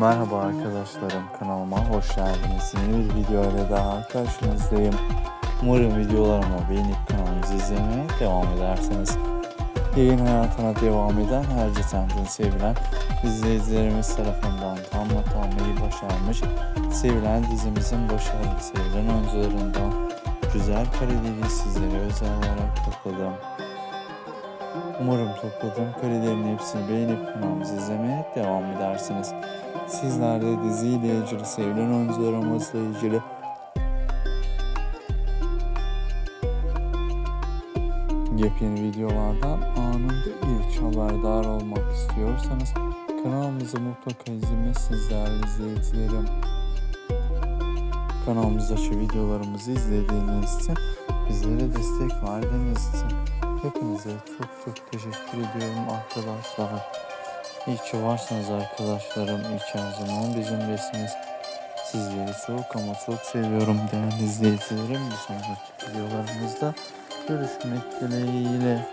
Merhaba arkadaşlarım kanalıma hoş geldiniz. Yeni bir video ile daha karşınızdayım. Umarım videolarımı beğenip kanalımızı izlemeye devam edersiniz. Yayın hayatına devam eden her cesemden sevilen izleyicilerimiz tarafından anlatılmayı başarmış. Sevilen dizimizin başarılı sevilen oyuncularından güzel kareleri sizlere özel olarak topladım. Umarım topladığım karelerin hepsini beğenip kanalımızı izlemeye devam edersiniz. Sizler de diziyle ilgili, sevilen oyuncularımızla ilgili yepyeni videolardan anında ilk haberdar olmak istiyorsanız kanalımızı mutlaka izlemesiniz değerli izleyicilerim. Kanalımızdaki videolarımızı izlediğiniz için bizlere destek verdiğiniz için hepinize çok çok teşekkür ediyorum arkadaşlar. İyi ki varsınız arkadaşlarım. İyi ki her zaman bizimlesiniz. Sizleri çok ama çok seviyorum değerli izleyicilerim. Bir sonraki videolarımızda görüşmek dileğiyle.